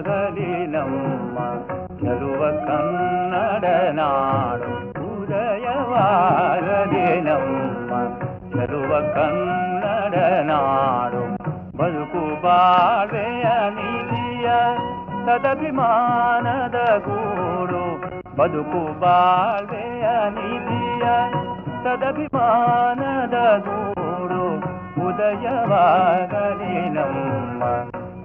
ఉదయవాగలినమ్మ చలువ కన్నడ నాడు. ఉదయవాగలినమ్మ ಕನ್ನಡ ನಾಡು ಬದುಕು ಬಾಳ್ವೆಯ ನಿಧಿಯ ಸದಭಿಮಾನದ ಗೂಡು ಬದುಕು ಬಾಳ್ವೆಯ ನಿಧಿಯ ಸದಭಿಮಾನದ ಗೂಡು ಉದಯವಾಗಲಿ ನಮ್ಮ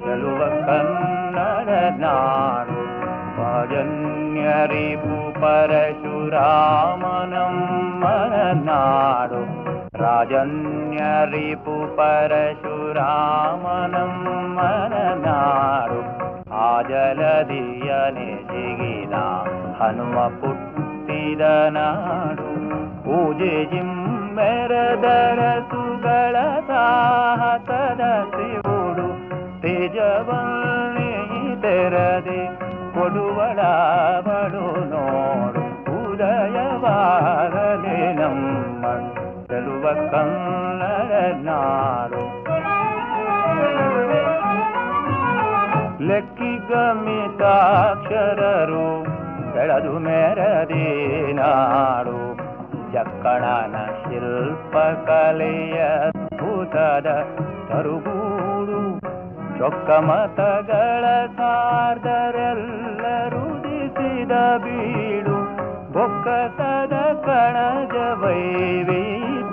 ಗೆಲುವ ಕನ್ನಡ ನಾಡು ಪಾಜನ್ಯರಿಪು ಪರಶುರಾಮನಮ್ಮನ ನಾಡು ರಾಜನ್ಯರಿಪು ಪರಶುರಾಮನಮ್ಮನ ನಾಡು ಆ ಜಲದಿಯನೆ ಜಿಗಿದ ಹನುಮ ಪುಟ್ಟಿದ ನಾಡು ಪೂಜೆ ಜಿಮ್ಮೆರದರ ಸುಗಳ ಸಾಹಸದ ಶಿವುಡು ತೇಜವನ್ನೇ ತೆರದೆ ಕೊಡುವಳಾವಳು ನೋಡು ಉದಯವಾಗಲಿ ನಮ್ಮ ಗೆಲುವ ಕನ್ನಡ ನಾಡು ಲೆಕ್ಕಿಗಮಿತಾಕ್ಷರರು ಬೆಳೆದು ಮೆರದಿ ನಾಡು. ಜಕ್ಕಣನ ಶಿಲ್ಪಕಲೆಯ ಭೂತದ ತರುಗೂಡು. ಚೊಕ್ಕ ಮತಗಳ ಸಾರ್ದರೆಲ್ಲರೂ ದಿಸಿದ ಬೀಡು. ಬೊಕ್ಕಸದ ಕಣಜ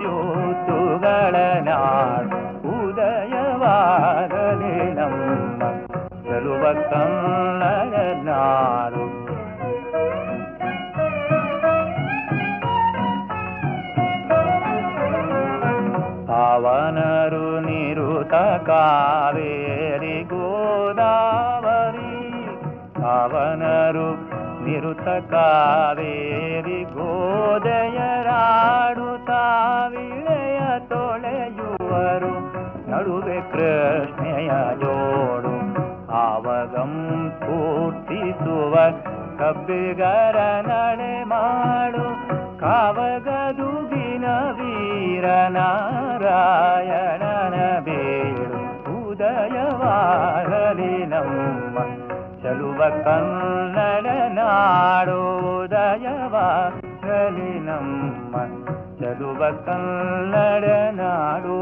ವೈವಿದ್ಯೋತುಗಳ ನಾಡು ಉದಯವಾಗಲಿ ನಮ್ಮ ಗೆಲುವ ಕನ್ನಡ ನಾಡು ಪಾವನರು ನಿರುತ ಕಾವೇರಿ ಗೋದಾವರಿ ಪಾವನರು ನಿರುತ ಕಾವೇರಿ ಗೋದಯರಾಡು ತಾವಿಳೆಯ ತೊಳೆಯುವರು. ನಡುವೆ ಕೃಷ್ಣೆಯ ಜೋಡು ಆವಗಂ ಸ್ಫೂರ್ತಿಸುವ ಕಬ್ಬಿಗರ ನಡೆ ಮಾಡು. ಕಾವಗದುಗಿನ ವೀರನಾರಾಯಣನ ಬೇಡು. ಉದಯವಾಗಲಿ ನಮ್ಮ ಚಲುವ ಕನ್ನಡ ನಾಡೋದಯವ ಕಲಿನಮ್ಮ ಚಲುವ ಕನ್ನಡ ನಾಡೋ